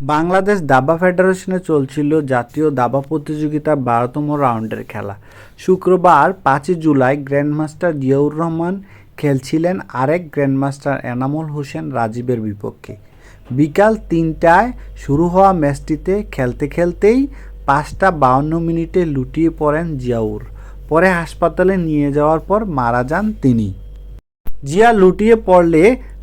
বাংলাদেশ দাবা ফেডারেশনে চলছিল জাতীয় দাবা প্রতিযোগিতার বারোতম রাউন্ডের খেলা। শুক্রবার পাঁচই জুলাই গ্র্যান্ডমাস্টার জিয়াউর রহমান খেলছিলেন আরেক গ্র্যান্ডমাস্টার এনামুল হোসেন রাজীবের বিপক্ষে। বিকাল তিনটায় শুরু হওয়া ম্যাচটিতে খেলতে খেলতেই পাঁচটা বাউন্ন মিনিটে লুটিয়ে পড়েন জিয়াউর। পরে হাসপাতালে নিয়ে যাওয়ার পর মারা যান তিনি। জিয়া লুটিয়ে পড়লে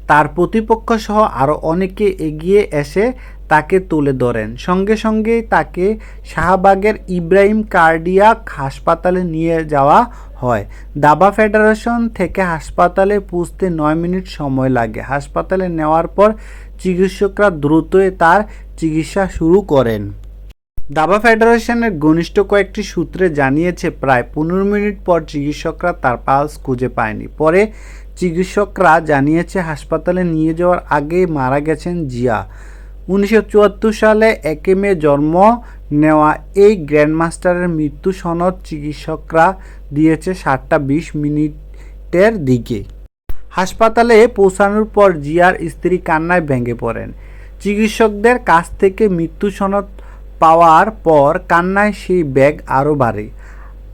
তার প্রতিপক্ষ সহ আরও অনেকে এগিয়ে এসে তাকে তুলে ধরেন। সঙ্গে সঙ্গে তাকে শাহবাগের ইব্রাহিম কার্ডিয়াক হাসপাতালে নিয়ে যাওয়া হয়। দাবা ফেডারেশন থেকে হাসপাতালে পৌঁছতে নয় মিনিট সময় লাগে। হাসপাতালে নেওয়ার পর চিকিৎসকরা দ্রুতই তার চিকিৎসা শুরু করেন। দাবা ফেডারেশনের ঘনিষ্ঠ কয়েকটি সূত্রে জানিয়েছে, প্রায় পনেরো মিনিট পর চিকিৎসকরা তার পালস খুঁজে পায়নি। পরে চিকিৎসকরা জানিয়েছে, হাসপাতালে নিয়ে যাওয়ার আগেই মারা গেছেন জিয়া। উনিশশো চুয়াত্তর সালে একে মে জন্ম নেওয়া এই গ্র্যান্ডমাস্টারের মৃত্যু সনদ চিকিৎসকরা দিয়েছে সাতটা বিশ মিনিটের দিকে। হাসপাতালে পৌঁছানোর পর জিয়ার স্ত্রী কান্নায় ভেঙে পড়েন। চিকিৎসকদের কাছ থেকে মৃত্যু সনদ পাওয়ার পর কান্নায় সেই ব্যাগ আরও বাড়ে।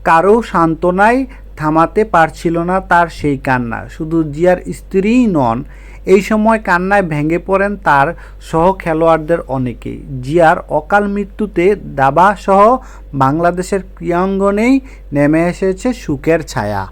কারও সান্ত্বনায় থামাতে পারছিল না তার সেই কান্না। শুধু জিয়ার স্ত্রীই নন, এই সময় কান্নায় ভেঙে পড়েন তার সহ খেলোয়াড়দের অনেকেই। জিয়ার অকাল মৃত্যুতে দাবা সহ বাংলাদেশের ক্রীড়াঙ্গনেই নেমে এসেছে সুখের ছায়া।